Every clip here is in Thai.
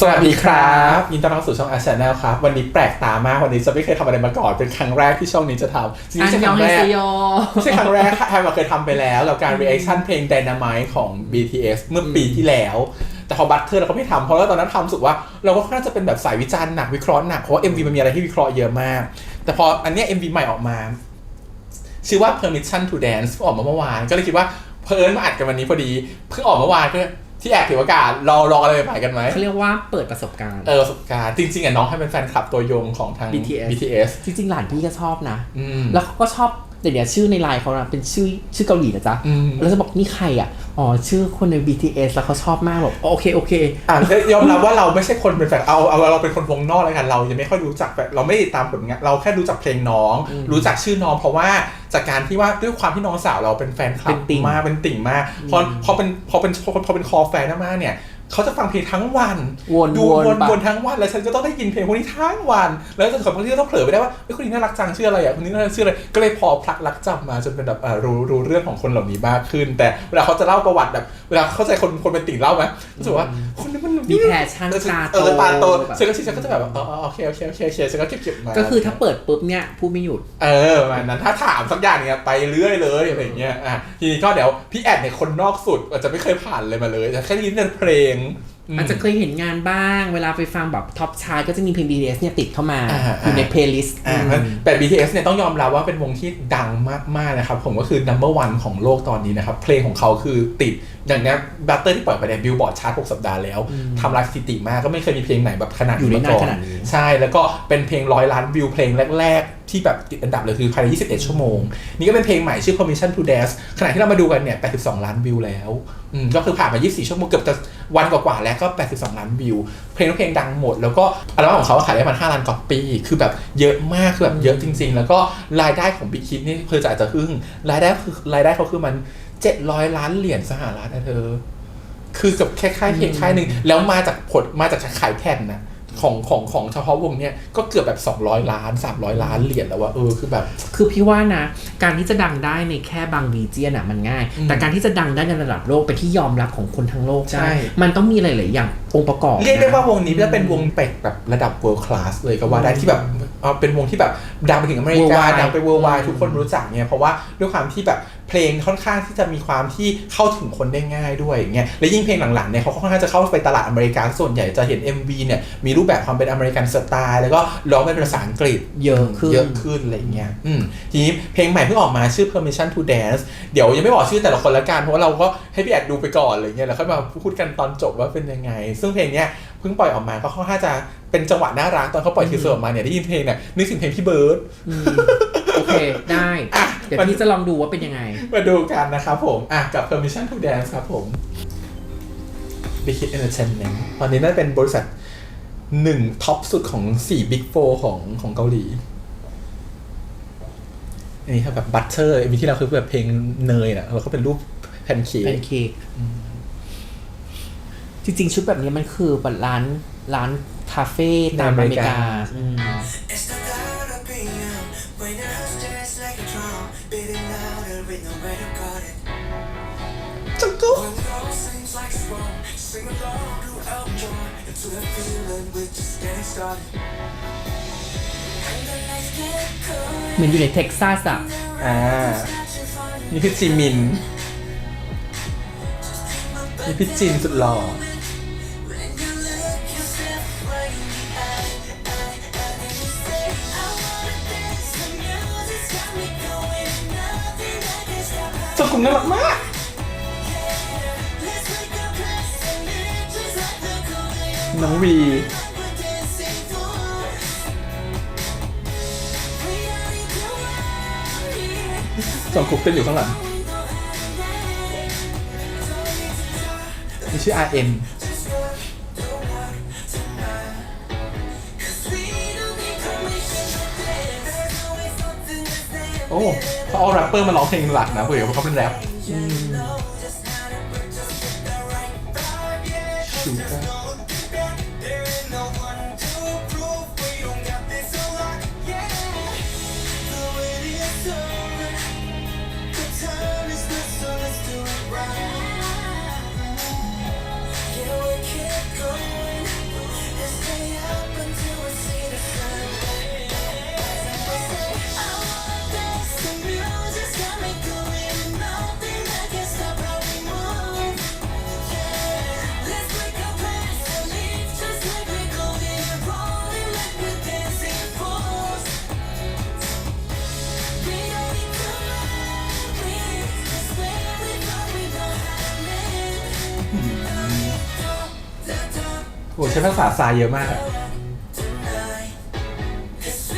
สวัสดีครับยินดีต้อนรับสู่ช่องอาชแนลครับ วันนี้แปลกตามากวันนี้จะไม่เคยทำอะไรมาก่อน เป็นครั้งแรกที่ช่องนี้จะทำจริงๆอัไม่นใช่คยอรั้งงเฮแรกเซโยไม่ใช่ครั้งแรกค่ะแฮมเคยทำไปแล้วกับการ reaction เพลง Dynamite ของ BTS เมื่อปีที่แล้ว แต่พอบัตเทอร์เราก็ไม่ทำเพราะว่าตอนนั้นทำรู้สึกว่า เราก็ค่อนข้างจะเป็นแบบสายวิจารณ์หนักวิเคราะห์หนักเพราะว่า MV มันมีอะไรที่วิเคราะห์เยอะมาก แต่พออันเนี้ย MV ใหม่ออกมา ชื่อว่า permission to dance เพิ่งออกมาเมื่อวานก็เลยคิดว่าเพอิญมาอัดกันวันนี้พอดีเพิ่งออกเมื่อวานก็ ที่แอบถือโอกาสรอรออะไรใหม่ๆกันไหมเขาเรียกว่าเปิดประสบการณ์ เออประสบการณ์จริงๆอะน้องให้เป็นแฟนคลับตัวยงของทาง BTS BTS จริงๆ หลานพี่ก็ชอบนะ อืม แล้วเขาก็ชอบ เดี๋ยวนี้ชื่อในไลน์เขานะเป็นชื่อชื่อเกาหลีนะจ๊ะอืมแล้วจะบอกนี่ใครอะอ๋อชื่อคนใน BTS แล้วเขาชอบมากแบบโอเคโอเคอะยอมรับว่าเราไม่ใช่คนเป็นแฟนเอาเอาเราเป็นคนวงนอกแล้วกันเรายังไม่ค่อยรู้จักแบบเราไม่ได้ติดตามผลงานเราแค่รู้จักเพลงน้องอืมรู้จักชื่อน้องเพราะว่าจากการที่ว่าด้วยความที่น้องสาวเราเป็นแฟนคลัเป็บนติ่งมากเป็นติ่งมากพอพอเป็นพอเป็นพอเป็นคอแฟนมากๆเนี่ย เขาจะฟังเพลงทั้งวันวนดูวนวนไปวนทั้งวันแล้วฉันก็ต้องได้ยินเพลงพวกนี้ทั้งวัน แล้วจนถึงบางทีก็ต้องเผลอไปได้ว่าเฮ้ยคนนี้น่ารักจังชื่ออะไรอะคนนี้น่ารักชื่ออะไรก็เลยพอพลักรักจำมาจนเป็นแบบอ่ารู้รู้เรื่องของคนเหล่านี้มากขึ้น แต่เวลาเขาจะเล่าประวัติแบบเวลาเข้าใจคนคนเป็นติ่งเล่าไหมรู้สึกว่าคนนี้มันมีแพชชั่นตาโตเออตาโตแบบฉันก็ฉันก็จะแบบว่าอ๋ออ๋อโอเคโอเคโอเคโอเคฉันก็เก็บเก็บมาก็คือถ้าเปิดปุ๊บเนี่ยพูดไม่หยุดเออประมาณนั้นถ้าถามสักอย่างเนี่ยไปเรื่อยเลยอะไรอย่างเงี้ยอะทีนี้ก็เดี๋ยวพี่แอดเนี่ยคนนอกสุดอาจจะไม่เคยผ่านเลยมาเลยแต่แค่ได้ยินแต่เพลงมอาจจะเคยเห็นงานบ้าง เวลาไปฟังแบบท็อปชาร์ตก็จะมีเพลง BTS เนี่ยติดเข้ามาอ่าอยู่ในเพลย์ลิสต์อ่าแต่ BTS เนี่ยต้องยอมรับว่าเป็นวงที่ดังมากๆนะครับ ผมก็คือ number one ของโลกตอนนี้นะครับ เพลงของเขาคือติดอย่างเนี้ยบัตเตอร์ที่ปล่อยไปเนี่ยบิลบอร์ดชาร์ต6สัปดาห์แล้วทำลายสถิติมากก็ไม่เคยมีเพลงไหนแบบขนาดอยู่ได้มาก่นานขนาดนี้ใช่แล้วก็เป็นเพลงร้อยล้านวิวเพลงแรกๆ ที่แบบติดอันดับเลยคือภายใน 21 ชั่วโมง นี่ก็เป็นเพลงใหม่ชื่อ permission to dance ขณะที่เรามาดูกันเนี่ย 82 ล้านวิวแล้วอืมก็คือผ่านมา 24 ชั่วโมงเกือบจะวันกว่าๆแล้วก็ 82 ล้านวิว เพลงทุกเพลงดังหมด แล้วก็อัลบั้มของเขาขายได้ประมาณ5ล้านก๊อปปี้คือแบบเยอะมาก คือแบบเยอะจริง ๆ แล้วก็รายได้ของบิ๊กคิดนี่คือจะอาจจะอึ้งรายได้คือรายได้เขาคือมัน 700 ล้านเหรียญสหรัฐนะเธอ คือกับแค่ค่ายเพลงค่ายหนึ่งแล้วมาจากผลมาจากขายแผ่นนะ ของของของเฉพาะวงเนี้ยก็เกือบแบบ 200 ล้าน 300 ล้านเหรียญแล้วว่าเออคือแบบ คือพี่ว่านะ การที่จะดังได้ในแค่บางรีเจียนอะมันง่ายอืมแต่การที่จะดังได้ในระดับโลกเป็นที่ยอมรับของคนทั้งโลกใช่ได้มันต้องมีหลายๆอย่างองค์ประกอบ เรียกได้นะว่าวงนี้จะเป็นวงเป็กแบบระดับ world class เลยก็ว่าได้ที่แบบ เอาเป็นวงที่แบบดังไปถึงอเมริกา Worldwide ดังไป worldwide ทุกคนรู้จักเนี่ยเพราะว่าด้วยความที่แบบเพลงค่อนข้างที่จะมีความที่เข้าถึงคนได้ง่ายด้วยอย่างเงี้ยและยิ่งเพลงหลังๆเนี่ยเขาค่อนข้างจะเข้าไปตลาดอเมริกาส่วนใหญ่จะเห็น MV เนี่ยมีรูปแบบความเป็นอเมริกันสไตล์แล้วก็ร้องเป็นภาษาอังกฤษเยอะขึ้น เยอะขึ้นอะไรเงี้ยอืมทีนี้เพลงใหม่เพิ่งออกมาชื่อ permission to dance เดี๋ยวยังไม่บอกชื่อแต่ละคนละกันเพราะว่าเราก็ให้พี่แอดดูไปก่อนอะไรเงี้ยแล้วค่อยมาพูดกันตอนจบว่าเป็นยังไง ซึ่งเพลงเนี้ยเพิ่งปล่อยออกมาก็ค่อนข้างจะเป็นจังหวะน่ารักตอนเขาปล่อยทีเซอร์ออกมาเนี่ยได้ยินเพลงเนี่ยนึกถึงเพลงพี่เบิร์ดอืมโอเคได้อะเดี๋ยวมันพี่จะลองดูว่าเป็นยังไง มาดูกันนะครับผมอะกับ permission to dance ครับผม Big Hit Entertainment ตอนนี้น่าจะเป็นบริษัทหนึ่งท็อปสุดของสี่ Big Four ของของเกาหลีอันนี้ครับแบบบัตเตอร์มีที่เราคือแบบเพลงเนยนะแล้วก็เป็นรูปแพนเค้กเป็นเค้ก จริงๆ ชุดแบบนี้มันคือแบบร้านร้านคาเฟ่ตามอเมริกาอืม It's the thought of being young when your heart's just like a drum, beating louder with nowhere to guard it. จังกู When it all seems like it's wrong, sing along to Elton John into the feeling we're just getting started. And the lights get cold, เหมือนอยู่ในเท็กซัสอะ อ่า catching fire. นี่คือจิมินนี่พี่จินสุดหล่อ When ผมน่ารักมาก น้องวี สองคุกเต้นอยู่ข้างหลังมีชื่อ RM โอ้เขาเอาแรปเปอร์มาร้องเพลงหลักนะเผื่อเขาเป็นแรป ช้ภาษาทรายเยอะมาก tonight. 'Cause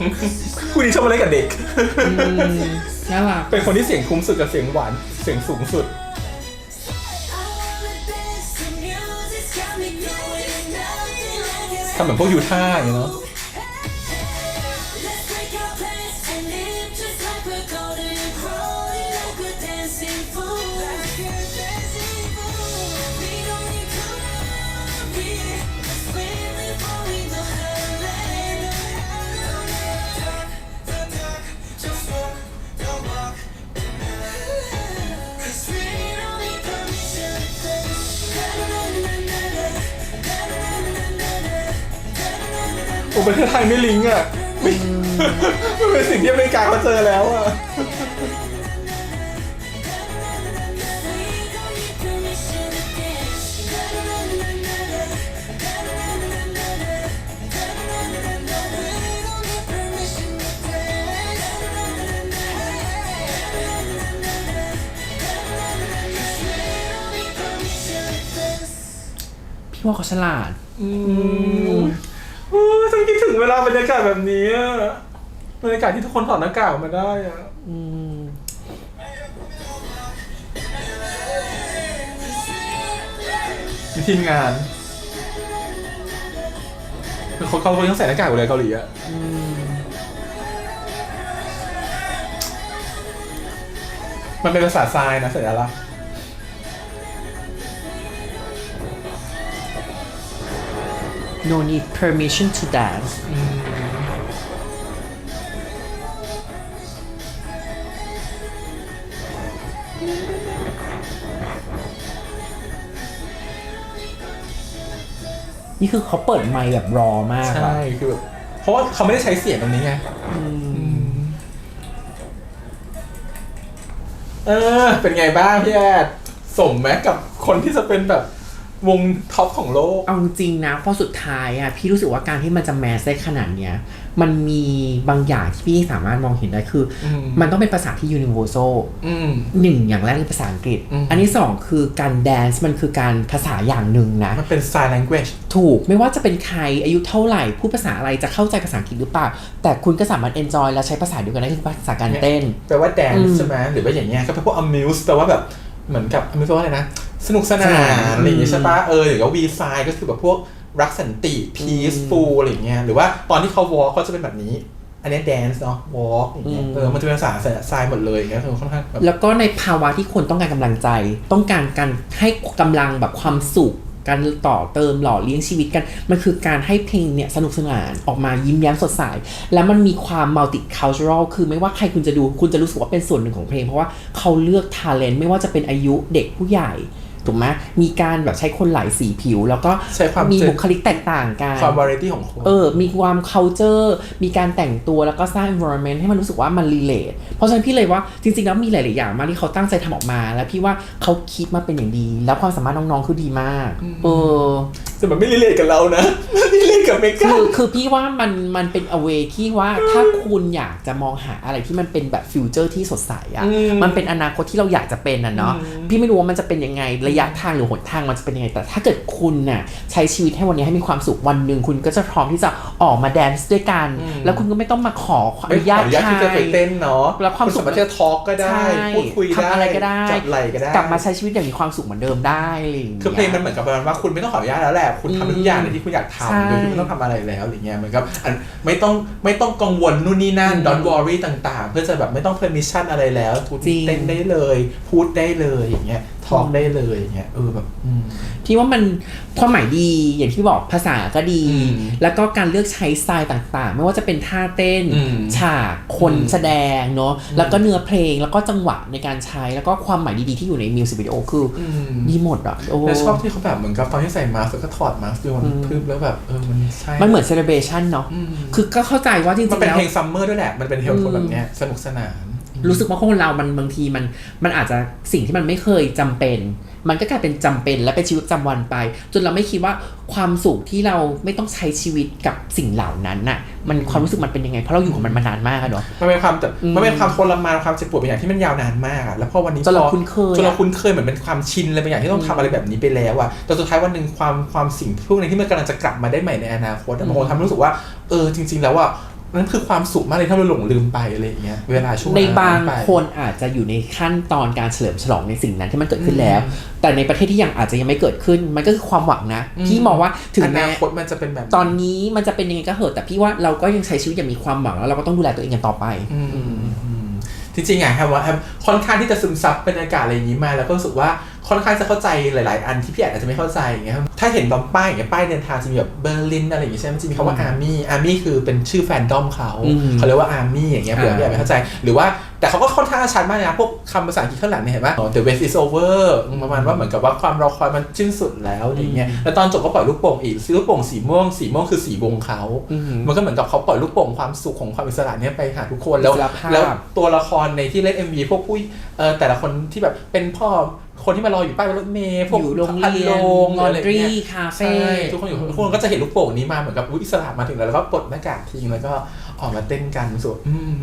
we don't need permission to dance. We don't need permission to dance. Let me show you that we can keep the fire alive. คู่นี้ชอบมาเล่นกับเด็ก น่ารักเป็นคนที่เสียงคุ้มสุดกับเสียงหวาน เสียงสูงสุด I wanna dance to music's got me going nothing like it's ทำเหมือนพวกยูท่าอย่างเงี้ยเนาะ dance. โอ้ประเทศไทยไม่ลิงก์อะมันเป็นสิ่งที่อเมริกาเขาเจอแล้วอะ We don't need permission to dance. We don't need permission to dance. พี่ว่าเขาฉลาด อืมโอ้ยฉันคิดถึง เวลาบรรยากาศแบบนี้อะบรรยากาศที่ทุกคนถอดหน้ากากออกมาได้อะอืมมีทีมงานเขาเขาเขายังใส่หน้ากากอยู่เลยเกาหลีอะมันเป็นภาษาทรายนะสัญลักษณ์ no need permission to dance นี่คือเขาเปิดไมค์แบบรอมากอะใช่คือแบบเพราะว่าเขาไม่ได้ใช้เสียงตรงนี้ไงเออ เป็นไงบ้างพี่แอดสมไหมกับคนที่จะเป็นแบบ วงท็อปของโลก เอาจริงๆนะเพราะสุดท้ายอะพี่รู้สึกว่าการที่มันจะแมสได้ขนาดเนี้ย มันมีบางอย่างที่พี่สามารถมองเห็นได้คืออมมันต้องเป็นภาษาที่ universal อืมหนึ่งอย่างแรกคือภาษาอังกฤษ อืม อันที่สองคือการแดนซ์มันคือการภาษาอย่างหนึ่งนะ มันเป็น sign language ถูกไม่ว่าจะเป็นใครอายุเท่าไหร่พูดภาษาอะไรจะเข้าใจภาษาอังกฤษหรือเปล่า แต่คุณก็สามารถ enjoy และใช้ภาษาเดียวกันได้คือภาษาการเต้น แปลว่าอื dance มใช่ไหมหรือว่าอย่างเงี้ยก็เป็นพวก amuse แปลว่าแบบเหมือนกับ amuse แปลว่าอะไรนะ สนุกสนาสนานนอะไรอย่างงี้ใช่ปะเออหรือว่า v side ก็คือแบบพวกรักสันติ peaceful อะไรอย่างเงี้ยหรือว่าตอนที่เขา walk เขาจะเป็นแบบนี้ อันเนี้ย dance เนาะ walk อย่างเงี้ยเออมันจะเป็นภาษาทรายหมดเลยอย่างเงี้ยคือค่อนข้างแบบแล้วก็ในภาวะที่คนต้องการกำลังใจ ต้องการการให้กำลังแบบความสุขการต่อเติมหล่อเลี้ยงชีวิตกัน มันคือการให้เพลงเนี่ยสนุกสนานออกมายิ้มแย้มสดใส แล้วมันมีความ multicultural คือไม่ว่าใครคุณจะดูคุณจะรู้สึกว่าเป็นส่วนหนึ่งของเพลง เพราะว่าเขาเลือก talent ไม่ว่าจะเป็นอายุเด็กผู้ใหญ่ ถูกไหมมีการแบบใช้คนหลายสีผิว แล้วก็ใช้ความมีเจนบุคลิกแตกต่างกันความ variety ของคนเออ มีความ culture มีการแต่งตัวแล้วก็สร้าง environment ให้มันรู้สึกว่ามัน relate เพราะฉะนั้นพี่เลยว่าจริงๆแล้วมีหลายๆอย่างมากที่เขาตั้งใจทำออกมา แล้วพี่ว่าเขาคิดมาเป็นอย่างดี แล้วความสามารถน้องๆคือดีมาก เออแต่มันไม่รีเลทกับเรานะรีเลท กับเมกาคือคือพี่ว่ามันมันเป็น a way ที่ว่าถ้าคุณอยากจะมองหาอะไรที่มันเป็นแบบฟิวเจอร์ที่สดใสอะ่ะอืมมันเป็นอนาคตที่เราอยากจะเป็นอะเนาะพี่ไม่รู้ว่ามันจะเป็นยังไงระยะทางหรือหนทางมันจะเป็นยังไง แต่ถ้าเกิดคุณน่ะใช้ชีวิตให้วันนี้ให้มีความสุขวันหนึ่งคุณก็จะพร้อมที่จะออกมาแดนซ์ด้วยกัน แล้วคุณก็ไม่ต้องมาขออไม่นุขอญาตอนุญาตใครที่จะไปเต้นเนาะแล้วความสุขณสามารถที่จะทอล์กก็ได้ใช่พูดคุยได้ทำอะไรก็ได้จับไหลก็ได้กลับมาใช้ชีวิตอย่างมีความสุขเหมือนเดิมได้อะไรอย่างงี้ยคือเพลงมันเหมือนกับประมาณว่าคุณไม่ต้องขออนุญาตแล้วแหละคุณทำทุกอย่างในที่คุณอยากใช่ทำโดยที่ไม่ต้องทำอะไรแล้วอะไรเงี้ยเหมือนกับอันไม่ต้องไม่ต้องกังวลนู่นนี่นั่น don't worry ต่าง ๆ เพื่อจะแบบไม่ต้อง permission อะไรแล้วคุณจริงเต้นได้เลย พูดได้เลยอย่างเงี้ย ทอล์กได้เลยอย่างเงี้ยเออแบบอืมพี่ว่ามันความหมายดีอย่างที่บอกภาษาก็ดีอืมแล้วก็การเลือกใช้สไตล์ต่างๆ ไม่ว่าจะเป็นท่าเต้นอืมฉากคนอืมแสดงเนาะแล้วก็เนื้อเพลงแล้วก็จังหวะในการใช้แล้วก็ความหมายดีๆที่อยู่ในมิวสิกวิดีโอคือออืมดีหมดอะโอ้แล้วชอบที่เขาแบบเหมือนกับตอนที่ใส่มาสก์แล้วก็ถอดมาสก์ดูมันอืมพึบแล้วแบบเออมันใช่มันเหมือนเซเลบ a t ชันเนาะอืมคือก็เข้าใจว่าจริมันงๆเป็นแล้วเพลงซัมเมอร์ด้วยแหละมันเป็นเพลงอืมแบบเนี้ยสนุกสนาน รู้สึกว่าคนเรามันบางทีมันมันอาจจะสิ่งที่มันไม่เคยจำเป็น มันก็กลายเป็นจำเป็นและเป็นชีวิตประจำวันไป จนเราไม่คิดว่าความสุขที่เราไม่ต้องใช้ชีวิตกับสิ่งเหล่านั้นน่ะ มันความรู้สึกมันเป็นยังไงเพราะเราอยู่กับมันมานานมากอะเนาะมันเป็นความแบบอืมมันเป็นความทรมานความเจ็บปวดเป็นอย่างที่มันยาวนานมากอะแล้วพอวันนี้จนเราพอคุ้นเคยจนเราอะคุ้นเคยเหมือนเป็นความชินเลยเป็นอย่างที่ต้องทำอะไรแบบนี้ไปแล้วอะแต่สุดท้ายวันหนึ่งความความสิ่งพวกนี้ที่มันกำลังจะกลับมาได้ใหม่ในอนาคตอะมันคงทำให้รู้สึกว่าเออจริง ๆ แล้วว่า นั่นคือความสุขมากเลยถ้าเราหลงลืมไปอะไรอย่างเงี้ยเวลาช่วงในบางไปคนอาจจะอยู่ในขั้นตอนการเฉลิมฉลองในสิ่งนั้นที่มันเกิดขึ้นแล้ว แต่ในประเทศที่ยังอาจจะยังไม่เกิดขึ้น มันก็คือความหวังนะอืมพี่มองว่าถึงอแม้นาคตมันจะเป็นแบบ ตอนนี้มันจะเป็นยังไงก็เหอะแต่พี่ว่าเราก็ยังใช้ชีวิตอย่างมีความหวังแล้วเราก็ต้องดูแลตัวเองกันต่อไปอืมอืมอืมจริงๆอะครับว่าแอมค่อนข้างที่จะซึมซับบรรยากาศอะไรอย่างนี้มาแล้วก็รู้สึกว่าค่อนข้างจะเข้าใจหลาย ๆ อันที่พี่อาจจะไม่เข้าใจอย่างเงี้ยครับถ้า เห็นบางป้ายอย่างเงี้ยป้ายเดินทางจะมีแบบเบอร์ลินอะไรอย่างงี้ใช่ไหมมันจะมีคำว่าอาร์มี่อาร์มี่คือเป็นชื่อแฟนดอมเขาอืมเขาเรียกว่าอาร์มี่อย่างเงี้ยเผื่ออ่าพี่อาจไม่เข้าใจ หรือว่าแต่เขาก็ค่อนข้างชัดมากนะ พวกคำภาษาอังกฤษข้างหลังเนี่ยเห็นปะ The West is over ประมาณว่าเหมือนกับว่าความรอคอยมันสิ้นสุดแล้วอย่างเงี้ยแล้วตอนจบก็ปล่อยลูกโป่งอีกลูกโป่งสีม่วงสีม่วงคือสีวงเขาอืมมันก็เหมือนกับเขาปล่อยลูกโป่งความสุขของความอิสระเนี่ยไปหาทุกคนแล้วอิสระภาพแล้วตัวละครในที่เล่น MV พวกผู้เอ่อแต่ละคนที่แบบเป็นพ่อ คนที่มารออยู่ป้ายรถเมล์พวกอยู่โรงพันเรียโรนงหรืออะไรเงี้ย laundry คาเฟ่ใช่ทุกคนอยู่ทุกคนก็จะเห็นลูกโป่งนี้มาเหมือนกับอุ๊ยอิสระมาถึงแล้วแล้วก็ปลดหน้ากากทิ้งแล้วก็ออกมาเต้นกันรู้สึกว่าอืม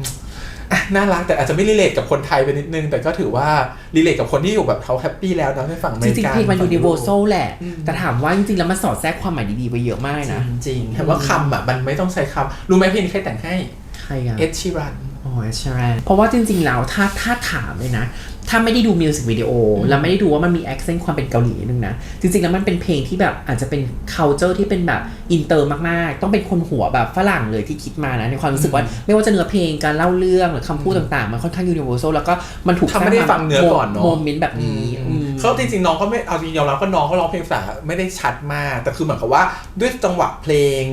อะน่ารักแต่อาจจะไม่รีเลทกับคนไทยไปนิดนึง แต่ก็ถือว่ารีเลทกับคนที่อยู่แบบเขาแฮปปี้แล้วนะในฝั่งอเมจริริงกาๆเพลงมันฝั่ยูนิยุเวโรอร์ปแซลแหละ อืม แต่ถามว่าจริงๆแล้วมันสอดแทรกความหมายดีๆไปเยอะมากนะ จริงๆแต่ว่าคำอะมันไม่ต้องใช้คำรู้ไหมเพลงนี้ใครแต่งให้ใครอะ เอ็ดชีรันอ๋อใช่เพราะว่าจริงๆแล้วถ้าถ้าถามเลยนะ ถ้าไม่ได้ดูมิวสิกวิดีโอแล้วไม่ได้ดูว่ามันมีแอคเซนต์ความเป็นเกาหลีนิดนึงนะ จริงๆ แล้วมันเป็นเพลงที่แบบอาจจะเป็น c u เจอร์ที่เป็นแบบอินเตอร์มากๆ ต้องเป็นคนหัวแบบฝรั่งเลยที่คิดมานะ ในความรู้สึกว่าไม่ว่าจะเนื้อเพลงการเล่าเรื่องหรือคำพูดต่างๆ มันค่อนข้างยูนิเวอร์แซลแล้วก็มันถูกทำไม่ได้ฟังเนื้อก่อนเนอะโมเมนต์แบบนี้อืม เขาจริงๆน้องก็ไม่เอาจริงยอมรับก็น้องก็ร้องเพลงภาษาไม่ได้ชัดมาก แต่คือเหมือนกับว่าด้วยจังหวะเพลง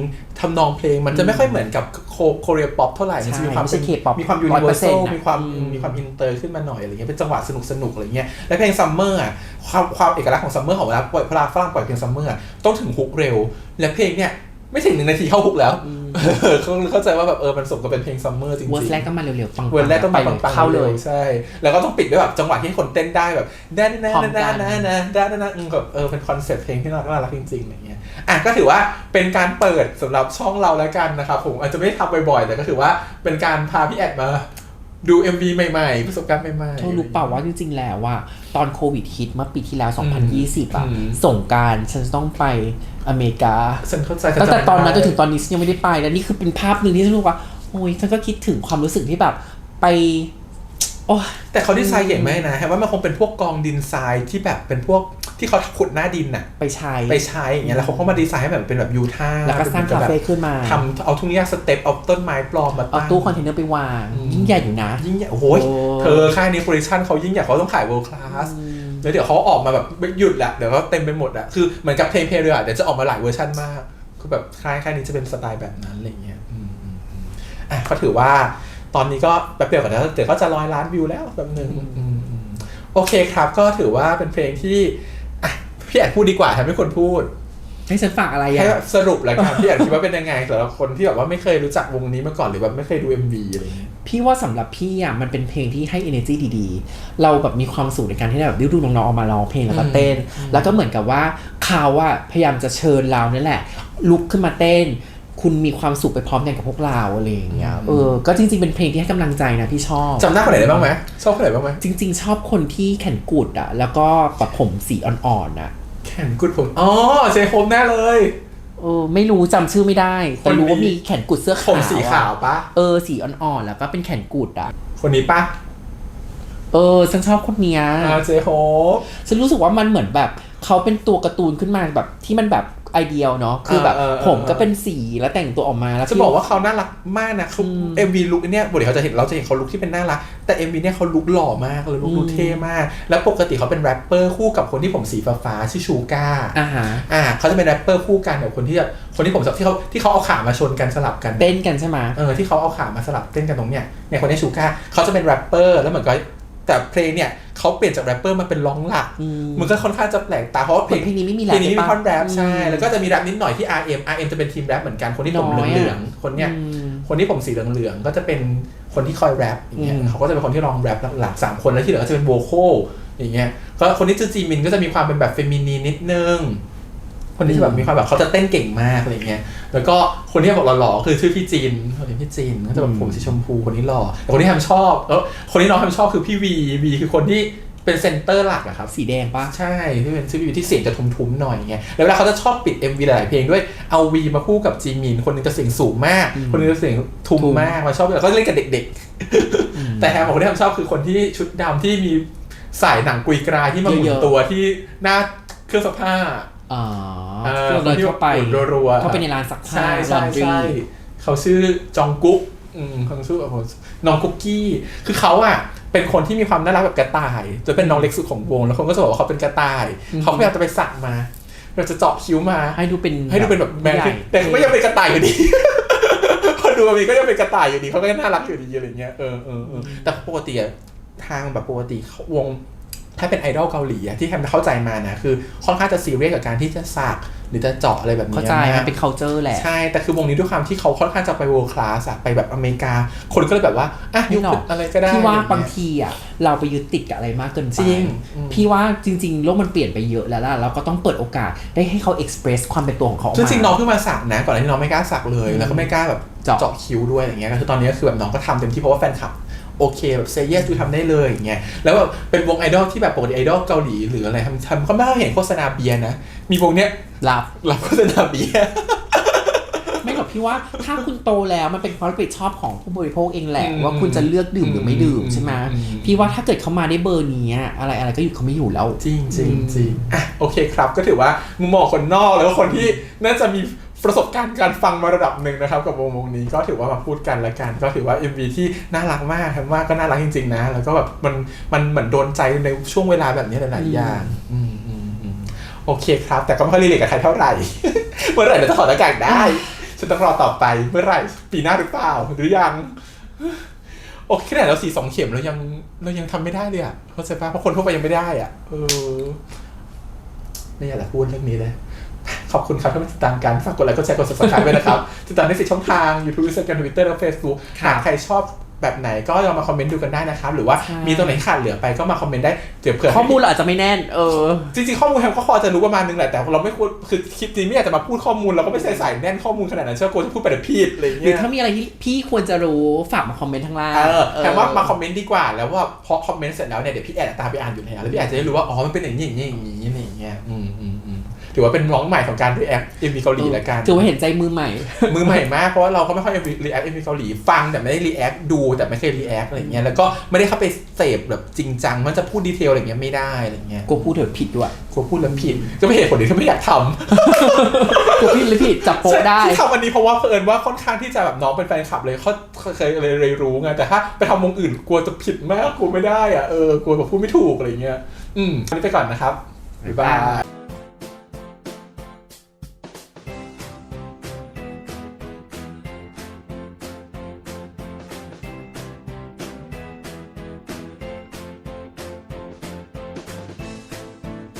ทำนองเพลงมันจะไม่ค่อยเหมือนกับโคโคเรียป๊อปเท่าไหร่ใช่มันจะมีความไม่ใช่ K-pop มีความยูนิเวอร์แซล100%อะมีความอืมมีความอินเตอร์ขึ้นมาหน่อยอะไรเงี้ยเป็นจังหวะสนุกสนุกๆอะไรเงี้ยและเพลงซัมเมอร์อะความความเอกลักษณ์ของซัมเมอร์ของเวลาปล่อยพลาฝรั่งปล่อยเพลงซัมเมอร์ต้องถึงฮุกเร็ว และเพลงเนี่ย ไม่ถึงหนึ่งนาทีเข้าฮุกแล้วเขาเข้าใจว่าแบบเออมันสมกับเป็นเพลงซัมเมอร์จริงๆเวอร์สแรกต้องมาเร็วๆปังๆเวอร์แรกต้องมาปังๆเข้าเลยใช่แล้วก็ต้องปิดด้วยแบบจังหวะที่ให้คนเต้นได้แบบด้านด้านพร้อมกัด้านนด้านด้านด้านด้านด้านแบบเออเป็นคอนเซ็ปต์เพลงที่น่ารักจริงๆอะไรเงี้ยอะก็ถือว่าเป็นการเปิดสำหรับช่องเราแล้วกันนะครับผมอาจจะไม่ได้ทำบ่อยๆแต่ก็ถือว่าเป็นการพาพี่แอดมา ดู MV ใหม่ๆ ประสบการณ์ใหม่ๆเธอรู้เปล่าว่าจริงๆ แล้วว่า ตอนโควิดฮิตเมื่อปีที่แล้ว 2020 อะอืมส่งกรารฉันจะต้องไปอเมริกาฉันเข้าใจตั้งแต่ตอนนั้นจนถึงตตอนนี้ฉันยังไม่ได้ไป แล้วนี่คือเป็นภาพหนึ่งที่ฉันรู้สึกว่า โอ้ยฉันก็คิดถึงความรู้สึกที่แบบไป โอ้ยแต่เขาดีไซน์เก่งมากนะแว่ามันคงเป็นพวกกองดินทรายที่แบบเป็นพวกที่เขาขุดหน้าดินน่ะ ไปใช้ไปใช้อย่างเงี้ยแล้วเขาก็มาดีไซน์ให้แบบเป็นแบบยูท่าแล้วก็สร้างคาเฟ่ขึ้นมาทำเอาทุ่งหญ้าสเต็ปเอาต้นไม้ปลอมมาเอาตั้งตู้คอนเทนเนอร์ไปวางอืมยิ่งใหญ่อยู่นะ ยิ่งใหญ่โอ้โหโอ้เธอค่ายนี้โปรดักชั่นเขายิ่งใหญ่เขาต้องขาย world class แล้วเดี๋ยวเขาออกมาแบบไม่หยุดแหละเดี๋ยวก็เต็มไปหมดอะคือเหมือนกับเพลงเพลย์เรืออะเดี๋ยวจะออกมาหลายเวอร์ชันมากคือแบบค่ายค่ายนี้จะเป็นสไตล์แบบนั้นอะไรเงี้ยอืมอืมอืมอะก็ถือว่า ตอนนี้ก็แป๊บเดียวก่อนนะเดี๋ยวก็จะร้อยล้านวิวแล้วแบบหนึ่งอืมอืมโอเคครับ ก็ถือว่าเป็นเพลงที่อะพี่แอดพูดดีกว่าแทนไม่คนพูด ให้ฉันฝากอะไรให้อะสรุปแล้วกันพี่แอดคิดว่าเป็นยังไงสำหรับคนที่แบบว่าไม่เคยรู้จักวงนี้มาก่อนหรือแบบไม่เคยดู MV อะไรเงี้ยพี่ว่าสำหรับพี่อะมันเป็นเพลงที่ให้ energy ดีๆ เราแบบมีความสุขในการที่ได้แบบได้ดูน้องๆออกมาร้องเพลงแล้วก็เต้น แล้วก็เหมือนกับว่าเขาอะพยายามจะเชิญเราเนี่ยแหละ ลุกขึ้นมาเต้น คุณมีความสุขไปพร้อมกันกับพวกเราอะไรอย่างเงี้ย เออ ก็จริง ๆ เป็นเพลงที่ให้กำลังใจนะพี่ชอบ จำหน้าคนไหนได้บ้างไหมชอบคนไหนบ้างไหมจริง ๆ ชอบคนที่แขนกุดอะแล้วก็แบบผมสีอ่อนๆอะแข่งกุดผม อ๋อเจโฮมแน่เลย เออ ไม่รู้จำชื่อไม่ได้ แต่รู้ว่าคนนี้มีแขนกุดเสื้อผขาวมสีขาวปะ เออ สีอ่อนๆ แล้วก็เป็นแขนกุดอะคนนี้ปะ เออ ฉันชอบคนเนี้ยอ่าเจโฮปฉันรู้สึกว่ามันเหมือนแบบ เขาเป็นตัวการ์ตูนขึ้นมาแบบที่มันแบบ ไอเดียเนาะคือแบบเออเออเออผมก็เป็นสีแล้วแต่งตัวออกมาแล้วจะบอกว่าเขาน่ารักมากนะเขาอืมเอ็มวีลุคเนี่ยเดี๋ยวเขาจะเห็นเราจะเห็นเขาลุคที่เป็นน่ารัก แต่เอ็มวีเนี่ยเขาลุคหล่อมากเลยลุคอืมดูเท่มาก แล้วปกติเขาเป็นแรปเปอร์คู่กับคนที่ผมสีฟ้าๆชื่อชูก้าอ่าฮะอ่าเขาจะเป็นแรปเปอร์คู่กันกับคนที่แบบคนที่ผมที่เขาที่เขาเอาขามาชนกันสลับกันเต้นกันใช่ไหมเออที่เขาเอาขามาสลับเต้นกันตรงเนี้ยเนี่ยคนนี้ชูก้าเขาจะเป็นแรปเปอร์แล้วเหมือนก็ แต่เพลงเนี่ยเขาเปลี่ยนจากแรปเปอร์มาเป็นร้องหลักอืมมันก็ค่อนข้างจะแปลกตาเพราะว่าเพเพลลงงนี้ไม่มีแรเพลปงนี้มีใช่ปะท่อนแรปใช่อืมแล้วก็จะมีแรปนิดหน่อยที่ RM RM จะเป็นทีมแรปเหมือนกัน คนที่ผมน้อยอะเหลืองๆคนเนี้ยอืมคนที่ผมสีเหลืองๆก็จะเป็นคนที่คอยแรปอย่างเงี้ยอืมเขาก็จะเป็นคนที่ร้องแรปหลักๆสามคนแล้วที่เหลือก็จะเป็นโวคอลอย่างเงี้ยก็คนที่ชื่อจีมินก็จะมีความเป็นแบบเฟมินีนนิดนึง คนที่จะแบบมีความแบบเขาจะเต้นเก่งมากอะไรเงี้ย แล้วก็คนที่บอกหล่อๆคือชื่อพี่จีนคนนี้พี่จีนก็จะแบบผมสีชมพูคนนี้หล่อแต่คนที่ทำชอบเออคนที่น้องทำชอบคือพี่วีวีคือคนที่เป็นเซนเตอร์หลักอะครับ สีแดงปะใช่ที่เป็นชื่อวีที่เสียงจะทุ้มๆหน่อยไงแล้วเวลาเขาจะชอบปิด MV หลายๆเพลงด้วยเอาวีมาคู่กับจีมิน คนหนึงจะเสียงสูงมากอืมคนหนึงจะเสียงทุ้มทุ้มมากมาชอบแล้วก็เล่นกับเด็ก ๆ แต่แฮมของคนที่ทำชอบคือคนที่ชุดดำที่มีสายหนังกุยกรายที่มาหมุเยนอะๆตัวที่หน้าเครื่องซักผ้าอ๋ อเออที่เราเดินเข้าไปหมุนรัวๆเข้าไปในร้านซักผ้าใช่ลอใช่นดรีใช่เขาชื่อจองกุ๊กอืมเขาชื่อโอ้โหน้องคุกกี้ คือเขาอะเป็นคนที่มีความน่ารักแบบกระต่ายจะเป็นน้องเล็กสุดของวง แล้วคนก็จะบอกว่าเขาเป็นกระต่าย เขาพยายามจะไปสักมาเราจะเจาะคิ้วมา ให้ดูเป็นให้ดูเป็นแบบแมนใหญ่แต่เขาก็ยังเป็นกระต่ายอยู่ดีพอดูมีก็ยังเป็นกระต่ายอยู่ดีเขาก็ยังน่ารักอยู่ดีอะไรเงี้ยเออเออเออแต่ปกติอะทางแบบปกติเขาวง ถ้าเป็นไอดอลเกาหลีอะที่แฮมเข้าใจมานะคือค่อนข้างจะซีเรียสกับการที่จะสักหรือจะเจาะอะไรแบบนี้เข้าใจมมันเป็น culture แหละ ใช่ แต่คือวงนี้ด้วยความที่เขาค่อนข้างจะไป world class อะไปแบบอเมริกา คนก็เลยแบบว่า อะไม่ยุคหรอกอะไรก็ได้พี่ว่าอะไรอย่บางเยทีอะเราไปยึดติดกับอะไรมากเกินไปจริงอืมพี่ว่าจริง ๆ โลกมันเปลี่ยนไปเยอะแล้วล่ะเราก็ต้องเปิดโอกาสได้ให้เขา express ความเป็นตัวของเขาออกซึ่งมาจริงๆน้องเพิ่งมาสักนะก่อนหน้านี้น้องไม่กล้าสักเลยอืมแล้วก็ไม่กล้าแบบเจาะเจาะคิ้วด้วยอย่างเงี้ยคือตอนนี้ก็คือแบบน้องก็ทำเต็มที่เพราะว่าแฟนคลับ โอเคแบบเซเยสดูทำได้เลยอย่างเงี้ยแล้วแบบเป็นวงไอดอลที่แบบปกติไอดอลเกาหลีหรืออะไรทำทำเขาไม่ค่อยเห็นโฆษณาเบียร์นะ มีวงเนี้ยรับรับโฆษณาเบียร์ไม่หรอกพี่ว่าถ้าคุณโตแล้วมันเป็นความรับผิดชอบของผู้บริโภคเองแหละอืมว่าคุณจะเลือกดื่มหรือไม่ดื่มอืมใช่ไหมอืมพี่ว่าถ้าเกิดเขามาได้เบอร์นี้อะอะไรอะไรก็หยุดเขาไม่อยู่แล้ว จริงจริงอืมจริงอะโอเคครับ ก็ถือว่ามุมมองคนนอกแล้วก็คนที่น่าจะมี ประสบการณ์การฟังมาระดับหนึ่งนะครับ กับวงวงนี้ก็ถือว่ามาพูดกันละกัน ก็ถือว่า MV ที่น่ารักมากครับว่าก็น่ารักจริง ๆ นะ แล้วก็แบบมันมันเหมือนโดนใจในช่วงเวลาแบบนี้หลายๆอย่างอืมอืมอืมโอเคครับ แต่ก็ไม่ค่อยรีเลทกับใครเท่าไหร่ เมื่อไหร่เราจะถอดหน้ากากได้ฉันต้องรอต่อไปเมื่อไหร่ ปีหน้าหรือเปล่าหรือยังโอเคขนาดเราสีสองเข็มเรายังเรายังทำไม่ได้เลยอะเข้าใจปะเพราะคนทั่วไปยังไม่ได้อะเออไม่อยากจะพูดเรื่องนี้เลย ขอบคุณครับที่มาติดตามกันฝากกดไลค์กดแชร์กด subscribe ด้วยนะครับ ติดตามได้สิช่องทาง YouTube Instagram Twitter และ Facebook ค่ะหากใครชอบแบบไหนก็ลองมาคอมเมนต์ดูกันได้นะครับ หรือว่าใช่มีตรงไหนขาดเหลือไปก็มาคอมเมนต์ได้เดี๋ยวเผื่อข้อมูลเราอาจจะไม่แน่น เออ จริงๆ ข้อมูลแฮมก็พอจะรู้ประมาณนึงแหละแต่เราไม่ควรคือคลิปนี้ไม่อยากจะมาพูดข้อมูลเราก็ไม่ใส่ใส่แน่นข้อมูลขนาดนั้นเชื่อกลัวจะพูดไปแต่ผิดอะไรอย่างหรือเงี้ยถ้ามีอะไรที่พี่ควรจะรู้ฝากมาคอมเมนต์ข้างล่างเออเออแต่ว่ามาคอมเมนต์ดีกว่าแล้วว่าพอคอมเมนต์เสร็จแล้วเนี่ยเดี๋ยวพี่แอดตามไปอ่านอยู่แล้วแล้วพี่แอดจะได้รู้ว่าอ๋อมันเป็นอย่างนี้อย่างนี้อย่างนี้อะไรอย่างเงี้ยอืมอืมอืม ถือว่าเป็นร้องใหม่ของการรีแอคเอ็มวีเกาหลีละกันถือว่าเห็นใจมือใหม่ มือใหม่มากเพราะว่าเราก็ไม่ค่อยรีแอคเอ็มวีเกาหลีฟังแต่ไม่ได้รีแอคดูแต่ไม่เคยรีแอคอะไรเงี้ยแล้วก็ไม่ได้เข้าไปเสพแบบจริงจังมันจะพูดดีเทลอะไรเงี้ยไม่ได้อะไรเงี้ยกูพูดเถอะผิดด้วยกลัวพูดแล้วผิดก็ไม่เหตุผลเดียวที่ไม่อยากทำกูผิดหรือผิดจับโป๊ะได้ที่ทำอันนี้เพราะว่าเผอิญว่าค่อนข้างที่จะแบบน้องเป็นแฟนคลับเลยเขาเคยเลยเลยรู้ไงแต่ถ้าไปทำวงอื่นกลัวจะผิดมากกลัวไม่ได้อะเออกลัวแบบพูดไม่ถูกอะไรเงี้ยอืมวันนี้ไปก่อนนะครับบ๊ายบาย